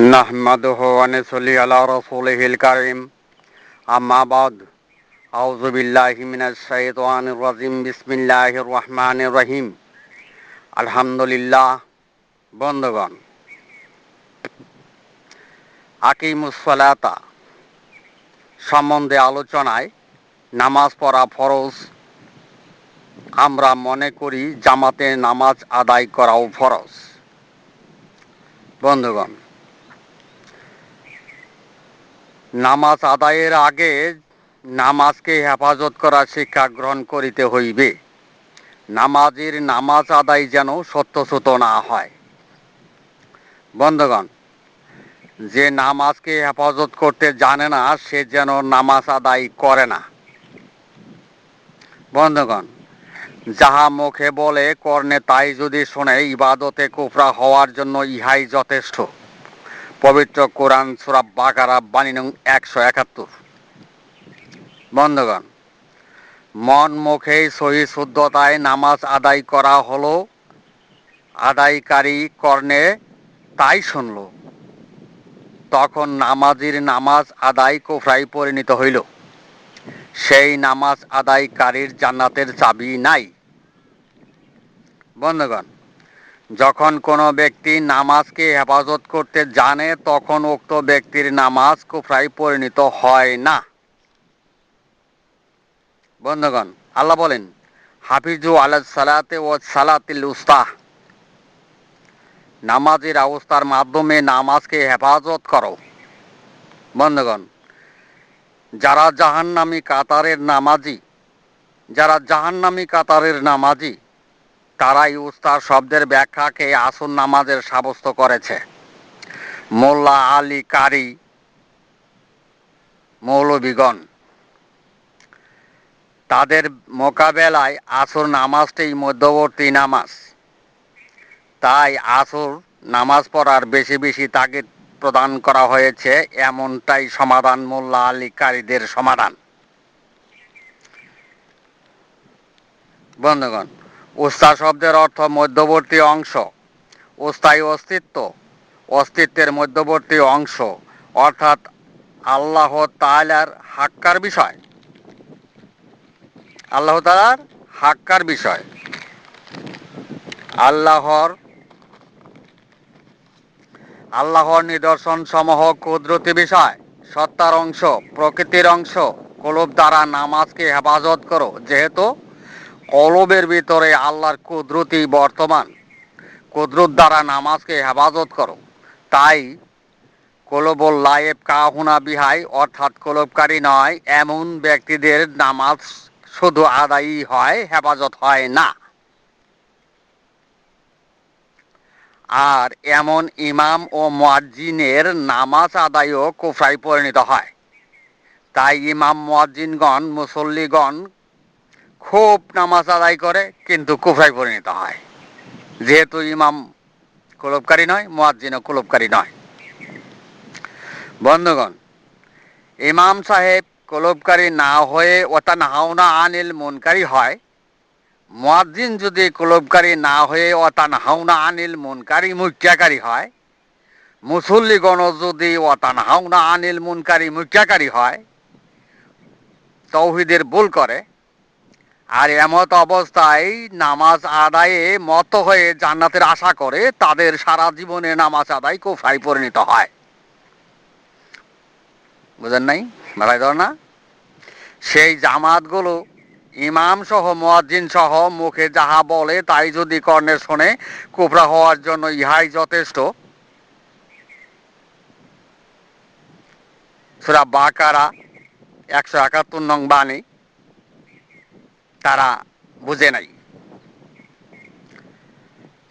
নাহমাদুহু ওয়া নাসলি আলা রাসূলিহিল কারীম। আম্মা বাদ। আউযু বিল্লাহি মিনাশ শাইতানির রাজিম। রহিম। আলহামদুলিল্লাহ, বন্ধুগণ। আকিমুস সালাতা। সম্বন্ধে আলোচনায় নামাজ পড়া ফরজ। আমরা মনে করি জামাতে নামাজ আদায় করাও ফরজ। বন্ধুগণ নামাজ আদায়ের আগে নামাজকে হেফাজত করার শিক্ষা গ্রহণ করিতে হইবে। নামাজের নামাজ আদায় যেন সত্যসূত না হয়। বন্ধুগণ, যে নামাজকে হেফাজত করতে জানে না, সে যেন নামাজ আদায় করে না। বন্ধুগণ, যাহা মুখে বলে, কর্ণে তাই যদি শোনে, ইবাদতে কুফরা হওয়ার জন্য ইহাই যথেষ্ট। পবিত্র কোরআন সুরা বাকারা বাণী নং একশো একাত্তর। বন্ধগণ, মন মুখেই সহি শুদ্ধতায় নামাজ আদায় করা হলো, আদায়কারী কর্ণে তাই শুনল। তখন নামাজির নামাজ আদায় কোফরাই পরিণত হইল। সেই নামাজ আদায়কারীর জান্নাতের চাবি নাই। বন্ধুগণ যখন কোনো ব্যক্তি নামাজকে হেফাজত করতে জানে, তখন উক্ত ব্যক্তির নামাজ কুফরাই পরিণত হয় না। বন্ধুগণ, আল্লাহ বলেন, হাফিজু আলাদ সালাতে ও সালাতিল উস্তাহ। নামাজের অবস্থার মাধ্যমে নামাজকে হেফাজত করো। বন্ধুগণ, যারা জাহান্নামী কাতারের নামাজি, যারা জাহান্নামী কাতারের নামাজি তারাই উস্তার শব্দের ব্যাখ্যাকে আসন নামাজের সাব্যস্ত করেছে। মোল্লা আলী কারি মৌলবীগণ, তাদের মোকাবেলায় আসর নামাজটাই মধ্যবর্তী নামাজ। তাই আসর নামাজ পড়ার বেশি বেশি তাগিদ প্রদান করা হয়েছে, এমনটাই সমাধান মোল্লা আলী কারীদের সমাধান। বন্ধুগণ উস্তা শব্দের অর্থ মধ্যবর্তী অংশ। উস্তায় অস্তিত্ব। অস্তিত্বের মধ্যবর্তী অংশ। অর্থাৎ আল্লাহ তালার হাক্কার বিষয়। আল্লাহ তালার হাক্কার বিষয়। আল্লাহর আল্লাহর নিদর্শন সমূহ কুদরতি বিষয়। সত্তার অংশ, প্রকৃতির অংশ। কলব দ্বারা নামাজকে হেফাজত করো। যেহেতু কলবের ভিতরে আল্লাহর কুদরতি বর্তমান। কুদরত দ্বারা নামাজকে হেফাজত করো। তাই কলবল লায়েব কাহুনা বিহাই, অর্থাৎ কলবকারী নয়, এমন ব্যক্তিদের নামাজ শুধু আদায়ী হয়, হেফাজত হয় না। আর এমন ইমাম ও মুয়াজ্জিনের নামাজ আদায়ও কুফরাই পরিণত হয়। তাই ইমাম মুয়াজ্জিনগণ, মুসল্লিগণ খুব নামাজ আদায় করে, কিন্তু কুফরাই পরিণত হয়। যেহেতু ইমাম কুলবকারী নয়, মুয়াজ্জিনও কুলবকারী নয়। বন্ধুগণ, ইমাম সাহেব কুলবকারী না হয়ে ওতান হাওনা আনিল মনকারী হয়। মুয়াজ্জিন যদি কুলবকারী না হয়ে অতান হাওনা আনিল মুনকারী মুখ্যাকারী হয় মুসল্লিগণ যদি অতান হাওনা আনিল মুনকারী মুখ্যাকারী হয়, তৌহিদের ভুল করে আর এমত অবস্থায় নামাজ আদায়ে মত হয়ে জান্নাতের আশা করে তাদের সারা জীবনে নামাজ আদায় কোফাই পরিণত হয়। বুঝেন নাই? মাথায় ধর না। সেই জামাতগুলো ইমাম সহ মুয়াজ্জিন সহ মুখে যাহা বলে তাই যদি কর্ণে শোনে, কুফরা হওয়ার জন্য ইহাই যথেষ্ট। সুরা বাকারা একশো একাত্তর নং বাণী। তারা বুঝে নাই।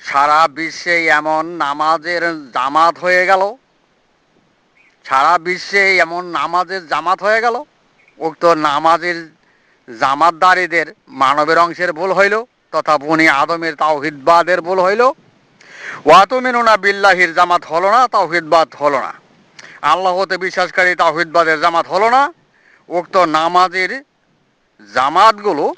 সারা বিশ্বে এমন নামাজের জামাত হয়ে গেল। সারা বিশ্বে এমন নামাজের জামাত হয়ে গেল। উক্ত নামাজের জামাতদারীদের মানবের অংশের ভুল হইল তথা বনি আদমের তাওহিদবাদের ভুল হইল। ওয়াতুমিনুনা বিল্লাহির জামাত হলো না, তাওহিদবাদ হলো না। আল্লাহতে বিশ্বাসকারী তাওহিদবাদের জামাত হলো না। উক্ত নামাজের জামাতগুলো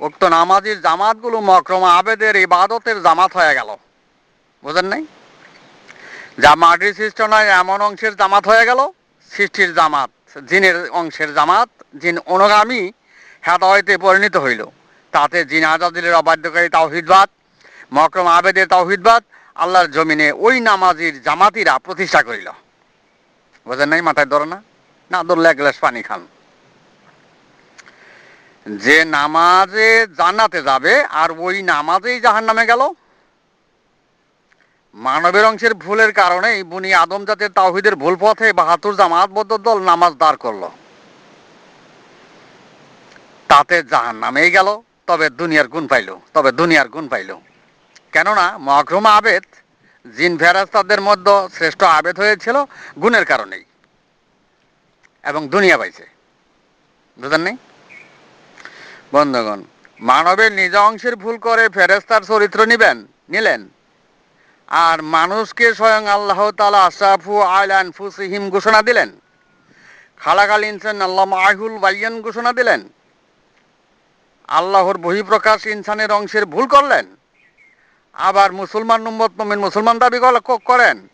উক্ত নামাজির জামাতগুলো মক্রমা আবেদের ইবাদতের জামাত হয়ে গেল। বুঝেন নাই? যা মাটির সৃষ্ট নয়, এমন অংশের জামাত হয়ে গেল, সৃষ্টির জামাত, জিনের অংশের জামাত, জিন অনুগামী হেদায়তে পরিণত হইল। তাতে জিন আজাদিলের অবাধ্যকারী তাওহিদবাদ মকরম আবেদের তাওহিদবাদ, আল্লাহর জমিনে ওই নামাজির জামাতিরা প্রতিষ্ঠা করিল। বোঝেন নাই? মাথায় ধরে না। না ধরলে এক গ্লাস পানি খান। যে নামাজে জান্নাতে যাবে আর ওই নামাজেই জাহান নামে গেল। মানবের অংশের ভুলের কারণেই বুনি আদম জাতের তাওহিদের ভুল পথে বাহাত্তর জামাতবদ্ধ দল নামাজ দাঁড় করল। তাতে জাহান নামেই গেল, তবে দুনিয়ার গুণ পাইল, তবে দুনিয়ার গুণ পাইল। কেননা মকরুম আবেদ, জিন ফেরাস্তাদের মধ্যে শ্রেষ্ঠ আবেদ হয়েছিল গুণের কারণেই। এবং দুনিয়া পাইছে। বুঝলেন নেই বন্ধুগণ মানবের নিজ অংশের ভুল করে ফেরেস্তার চরিত্র নিবেন, নিলেন। আর মানুষকে স্বয়ং আল্লাহ তালা আশরাফু আইলান ফুসিহিম ঘোষণা দিলেন। খালাকাল ইনসান আল্লাহ মাহুল বাইয়ান ঘোষণা দিলেন। আল্লাহর বহিঃপ্রকাশ ইনসানের অংশের ভুল করলেন। আবার মুসলমান নম্বর মমিন মুসলমান দাবি কর- করেন।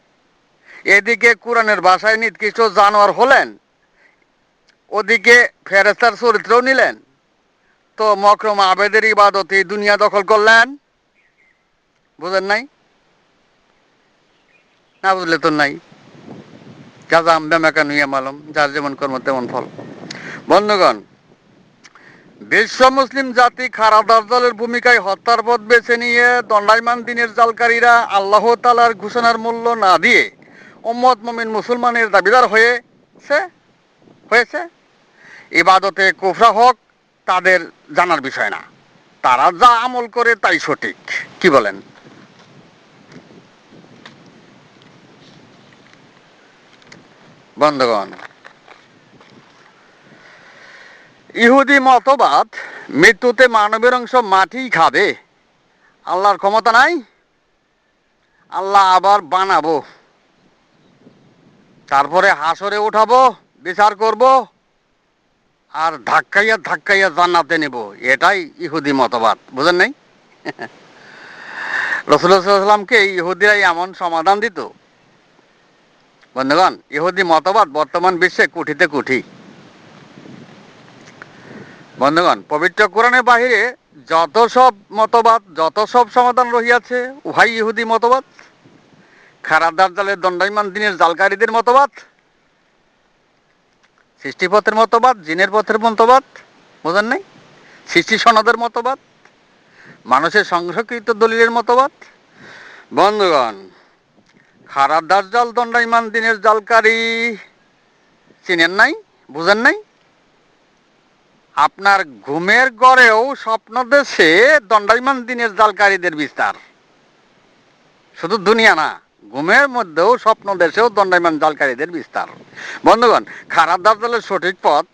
এদিকে কোরআনের ভাষায় নির্দিষ্ট জানোয়ার হলেন। ওদিকে ফেরেস্তার চরিত্রও নিলেন। তো মকরম আবেদের ইবাদতে দুনিয়া দখল করলেন। বুঝেন নাই? না বুঝলে তো নাই। মালম, যার যেমন কর্ম তেমন ফল। বন্ধুগণ, বিশ্ব মুসলিম জাতি খারাপ দলের ভূমিকায় হত্যার পথ বেছে নিয়ে দণ্ডায়মান দিনের জালকারীরা আল্লাহ তালার ঘোষণার মূল্য না দিয়ে উম্মত মমিন মুসলমানের দাবিদার হয়েছে হয়েছে। ইবাদতে কুফরা হক তাদের জানার বিষয় না। তারা যা আমল করে তাই সঠিক। কি বলেন? বন্ধুগণ, ইহুদি মতবাদ, মৃত্যুতে মানবের অংশ মাটি খাবে। আল্লাহর ক্ষমতা নাই। আল্লাহ আবার বানাবো। তারপরে হাসরে উঠাবো, বিচার করব। আর ধাক্কাইয়া ধাক্কাইয়া জান্নাতে নেব, এটাই ইহুদি মতবাদ, বুঝেন নাই? রসুল্লাহামকে ইহুদিরাই এমন সমাধান দিত। বন্ধুগণ, ইহুদি মতবাদ বর্তমান বিশ্বে কুঠিতে কুঠি। বন্ধুগণ, পবিত্র কোরআনের বাহিরে যত সব মতবাদ, যত সব সমাধান রহিয়াছে, উহাই ইহুদি মতবাদ। খারাপ দার্জালের দণ্ডায়মান দিনের জালকারীদের মতবাদ সৃষ্টিপথের মতবাদ, জিনের পথের মতবাদ বোঝার নাই? সৃষ্টি সনদের মতবাদ, মানুষের সংরক্ষিত দলিলের মতবাদ। বন্ধুগণ, খারাপ দার্জাল দণ্ডায়মান দিনের জালকারী, চিনেন নাই? বুঝেন নাই? আপনার ঘুমের গড়েও স্বপ্ন দেশে দণ্ডায়মান দিনের জালকারীদের বিস্তার। শুধু দুনিয়া না ঘুমের মধ্যেও স্বপ্ন দেশেও দণ্ডায়মান জালকারীদের বিস্তার। বন্ধুগণ, খারাপ দার্জালের সঠিক পথ,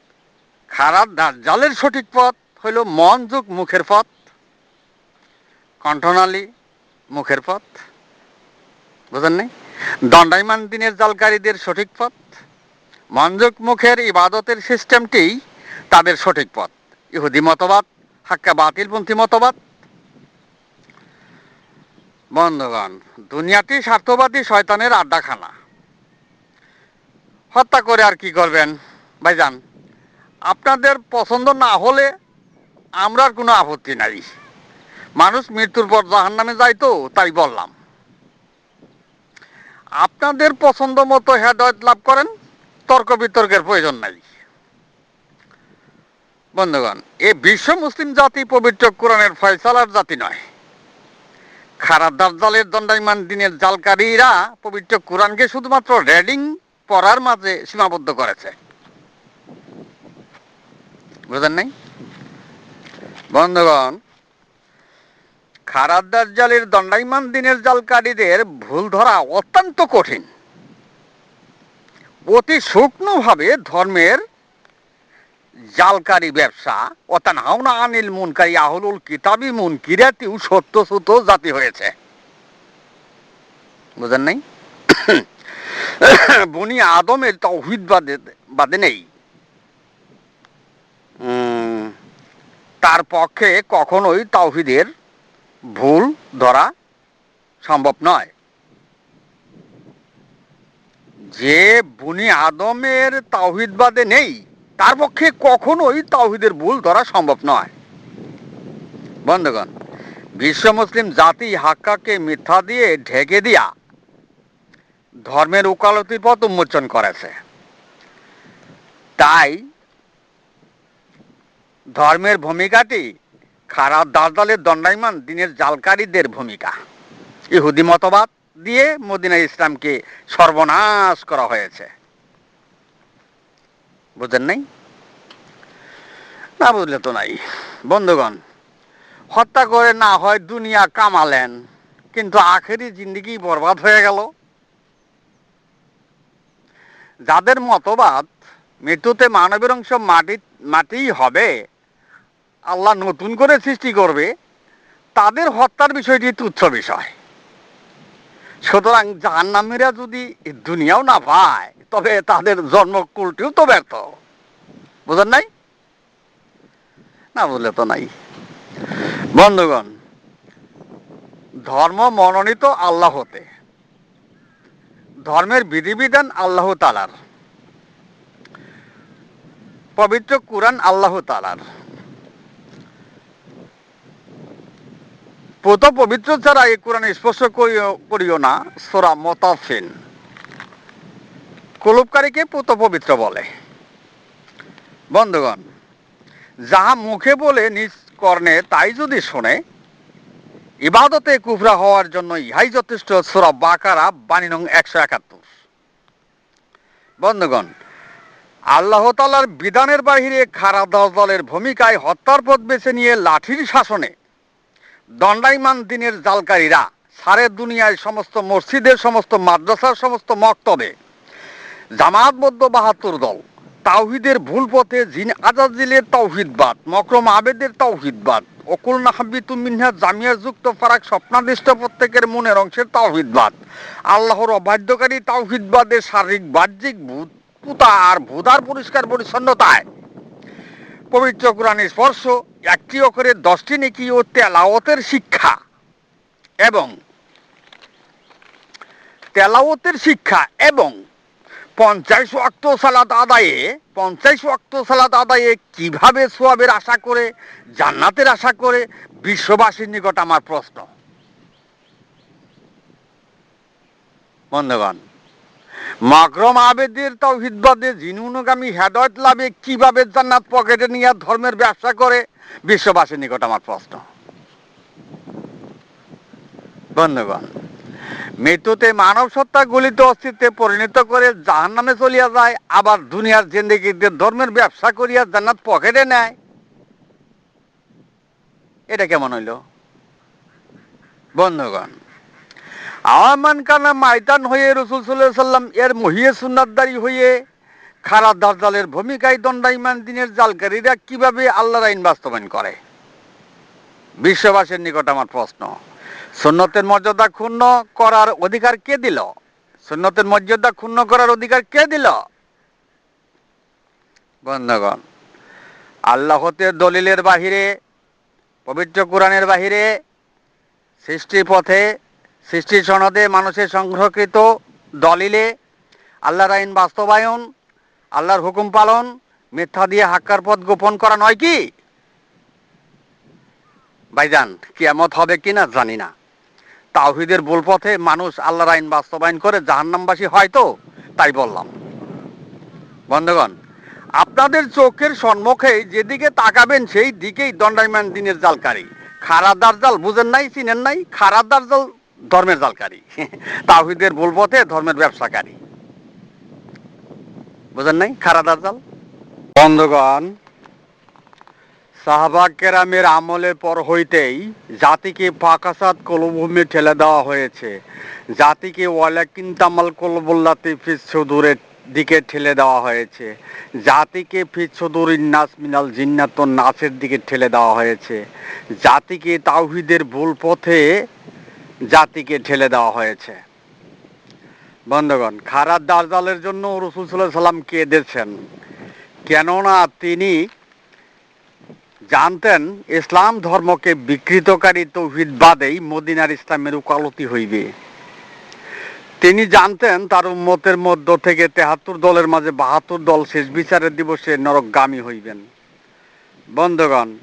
খারাপ দার্জালের সঠিক পথ হইল মন যুগ মুখের পথ, কণ্ঠনালী মুখের পথ। বুঝেন নাই? দণ্ডায়মান দিনের জালকারীদের সঠিক পথ মনযোগ মুখের ইবাদতের সিস্টেমটি তাদের সঠিক পথ। ইহুদি মতবাদ, হাক্কা বাতিলপন্থী মতবাদ বন্ধুগণ, দুনিয়াটি স্বার্থবাদী শয়তানের আড্ডাখানা। হত্যা করে আর কি করবেন, ভাইজান? আপনাদের পছন্দ না হলে আমরা আর কোনো আপত্তি নাই। মানুষ মৃত্যুর পর জাহান নামে যাইতো তাই বললাম। আপনাদের পছন্দ মতো হেদায়ত লাভ করেন, তর্ক বিতর্কের প্রয়োজন নাই। বন্ধুগণ, এ বিশ্ব মুসলিম জাতি পবিত্র কোরআনের ফয়সালার জাতি নয়। খারাপ দার্জালের দণ্ডায়মান দিনের জালকারীরা পবিত্র কোরআনকে শুধুমাত্র রেডিং পড়ার মাঝে সীমাবদ্ধ করেছে। বুঝেন নাই? বন্ধুগণ, খারাপ দার্জালের দণ্ডায়মান দিনের জালকারীদের ভুল ধরা অত্যন্ত কঠিন। অতি সূক্ষ্মভাবে ধর্মের জালকারি ব্যবসা অতানহাওনা আনিল মুনকারি, আহলুল কিতাবি মুনকিরাতিও সত্য সুত জাতি হয়েছে। বুঝেন নাই? বনি আদমের তৌহিদ বাদে বাদে নেই। তার পক্ষে কখনোই তাওহিদের ভুল ধরা সম্ভব নয়। যে বুনি আদমের তাওহিদবাদে নেই তার পক্ষে কখনোই তাওহিদের ভুল ধরা সম্ভব নয়। বন্ধুগণ, বিশ্ব মুসলিম জাতি হাক্কাকে মিথ্যা দিয়ে ঢেকে দিয়া ধর্মের উকালতির পথ উন্মোচন করেছে। তাই ধর্মের ভূমিকাটি খারাপ দাসদলের দণ্ডায়মান দিনের জালকারীদের ভূমিকা। ইহুদি মতবাদ দিয়ে মদিনা ইসলামকে সর্বনাশ করা হয়েছে। বুঝেন নাই? না বুঝলে তো নাই। বন্ধুগণ, হত্যা করে না হয় দুনিয়া কামালেন, কিন্তু আখেরি জিন্দিগি বরবাদ হয়ে গেল। যাদের মতবাদ মৃত্যুতে মানবের অংশ মাটি, মাটিই হবে, আল্লাহ নতুন করে সৃষ্টি করবে, তাদের হত্যার বিষয়টি তুচ্ছ বিষয়। সুতরাং জাহান্নামীরা যদি দুনিয়াও না পায়, তবে তাদের জন্মকুলটিও তো ব্যর্থ। বুঝেন নাই? না বুঝলে তো নাই। বন্ধুগণ, ধর্ম মনোনীত আল্লাহ হতে ধর্মের বিধিবিধান আল্লাহ তালার পবিত্র কুরআন আল্লাহ তালার পুত পবিত্র ছাড়া এই কোরআন করিও করিও না, সোরা মতাফিন কুলুপকারীকে পুত পবিত্র বলে। বন্ধুগণ, যাহা মুখে বলে নিজ কর্ণে, তাই যদি শোনে, ইবাদতে কুফরা হওয়ার জন্য ইহাই যথেষ্ট, সোরা বাকারা, বাণী নং একশো একাত্তর। বন্ধুগণ, আল্লাহ তালার বিধানের বাহিরে খারাপ দলের ভূমিকায় হত্যার পথ বেছে নিয়ে লাঠির শাসনে দণ্ডাইমান দিনের জালকারীরা সারে দুনিয়ায় সমস্ত মসজিদের সমস্ত মাদ্রাসার সমস্ত মক্তবে জামাতবদ্ধ বাহাত্তর দল, তাওহিদের ভুল পথে জিন আজাজিলের তাওহিদবাদ, মকরম আবেদের তাওহিদবাদ, অকুল নাহাবিতু মিনহা জামিয়া যুক্ত ফারাক স্বপ্নাদিষ্ট প্রত্যেকের মনের অংশের তাওহিদবাদ, আল্লাহর অবাধ্যকারী তাওহিদবাদের শারীরিক, বাহ্যিক ভূত, পুতা আর ভূতার পরিষ্কার পরিচ্ছন্নতায়। পবিত্র কোরআনের স্পর্শ, একটি অক্ষরে দশটি নেকি ও তেলাওতের শিক্ষা এবং তেলাওতের শিক্ষা এবং পঞ্চাশ ওয়াক্ত সালাত আদায়ে, পঞ্চাশ ওয়াক্ত সালাত আদায়ে কীভাবে সোয়াবের আশা করে, জান্নাতের আশা করে, বিশ্ববাসীর নিকট আমার প্রশ্ন। বন্ধুগণ মাকরম আবেদের তৌহিদবাদে জিনুনগামী হেদায়ত লাভে কীভাবে জান্নাত পকেটে নিয়ে ধর্মের ব্যবসা করে? বিশ্ববাসীর নিকট আমার প্রশ্ন। বন্ধুগণ, মৃত্যুতে মানব সত্তা গলিত অস্তিত্বে পরিণত করে জাহান নামে চলিয়া যায়, আবার দুনিয়ার জিন্দিগিতে ধর্মের ব্যবসা করিয়া জান্নাত পকেটে নেয়? এটা কেমন হইল? বন্ধুগণ আমান কানা মাইতান হয়ে রসুল সাল্লাহ সাল্লাম এর মহিয়ে সুন্নাতদারি হয়ে খারাপ দার্জালের ভূমিকায় দণ্ডাইমান দিনের জালকারীরা কীভাবে আল্লাহর আইন বাস্তবায়ন করে? বিশ্ববাসীর নিকট আমার প্রশ্ন, সুন্নতের মর্যাদা ক্ষুণ্ণ করার অধিকার কে দিল? সুন্নতের মর্যাদা ক্ষুণ্ণ করার অধিকার কে দিল? বন্ধগণ, আল্লাহতে দলিলের বাহিরে, পবিত্র কোরআনের বাহিরে সৃষ্টি পথে সৃষ্টি সনদে মানুষের সংগ্রহকৃত দলিলে আল্লাহর আইন বাস্তবায়ন, আল্লাহর হুকুম পালন, মিথ্যা দিয়ে হাক্কার পথ গোপন করা নয় কি? ভাইজান, কিয়ামত হবে কিনা জানি না। তাওহিদের ভুল পথে মানুষ আল্লাহর আইন বাস্তবায়ন করে জাহান্নামবাসী হয় তো, তাই বললাম। বন্ধুগণ, আপনাদের চোখের সম্মুখে যেদিকে তাকাবেন সেই দিকেই দণ্ডায়মান দিনের জালকারী। খারাপ দার্জাল বুঝেন নাই, চিনেন নাই, খারাপ দার্জাল ধর্মের জালকারী। তাওহিদের ভুল ধর্মের ব্যবসাকারী। বুঝেন নাই? খারাপ দার্জাল বন্ধুগণ সাহাবাগ কেরামের আমলের পর হইতেই জাতিকে ফাঁকাসাদ কলভূমি ঠেলে দেওয়া হয়েছে। জাতিকে ওয়ালাকিন তামাল কলবুল্লাতে ফিসুদুরের দিকে ঠেলে দেওয়া হয়েছে। জাতিকে ফিসুদুরিন নাস মিনাল জিন্নাতন নাচের দিকে ঠেলে দেওয়া হয়েছে। জাতিকে তাওহিদের ভুল পথে জাতিকে ঠেলে দেওয়া হয়েছে। বন্ধুগণ, খারাপ দার্জালের জন্য রসুল সাল্লাহ সাল্লাম কেঁদেছেন। কেননা তিনি জানতেন ইসলাম ধর্মকে বিকৃতকারী তৌহিদবাদেই মদিনার ইসলামের উকালতি হইবে। তিনি জানতেন তার উম্মতের মধ্য থেকে তেহাত্তর দলের মাঝে বাহাত্তর দল শেষ বিচারের দিবসে নরকগামী হইবেন। বন্ধুগণ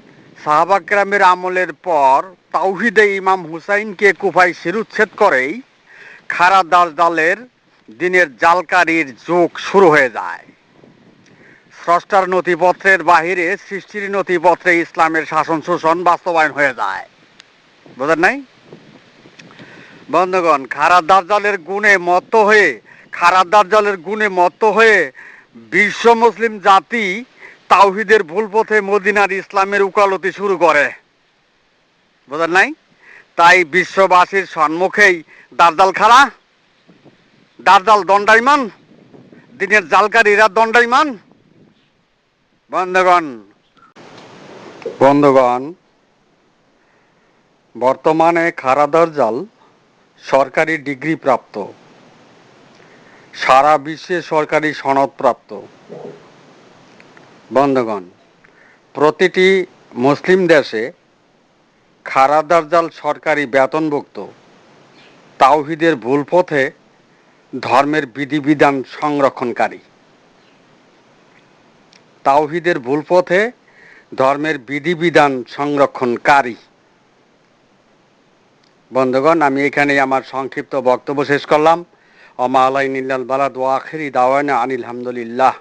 সাহাবাকরামের আমলের পর তাওহিদে ইমাম হুসাইনকে কুফায় শিরুচ্ছেদ করেই খারা দাস দালের দিনের জালকারির যোগ শুরু হয়ে যায়। স্রষ্টার নথিপত্রের বাহিরে সৃষ্টির নথিপত্রে ইসলামের শাসন শোষণ বাস্তবায়ন হয়ে যায়। বোঝেন নাই? বন্ধুগণ খারাপ দার্জালের গুণে মত্ত হয়ে খারাপ দার্জালের গুণে মত্ত হয়ে বিশ্ব মুসলিম জাতি তাওহিদের ভুল পথে মদিনার ইসলামের উকালতি শুরু করে। বোঝেন নাই? তাই বিশ্ববাসীর সম্মুখেই দার্জাল খাড়া দার্জাল দণ্ডাইমান দিনের জালকারীরা দণ্ডাইমান বন্ধগণ বন্ধগণ, বর্তমানে খারা দরজাল সরকারি ডিগ্রি প্রাপ্ত। সারা বিশ্বে সরকারি সনদপ্রাপ্ত বন্ধুগণ, প্রতিটি মুসলিম দেশে খারা দরজাল সরকারি বেতনভুক্ত, তাওহিদের ভুল পথে ধর্মের বিধিবিধান সংরক্ষণকারী। তাওহিদের ভুল পথে ধর্মের বিধিবিধান সংরক্ষণকারী। বন্ধুগণ, আমি এখানে আমার সংক্ষিপ্ত বক্তব্য শেষ করলাম। অমা আলাই নিল্লাল বালাদ ওয়াখিরি দাওয়ানা আনিল হামদুলিল্লাহ।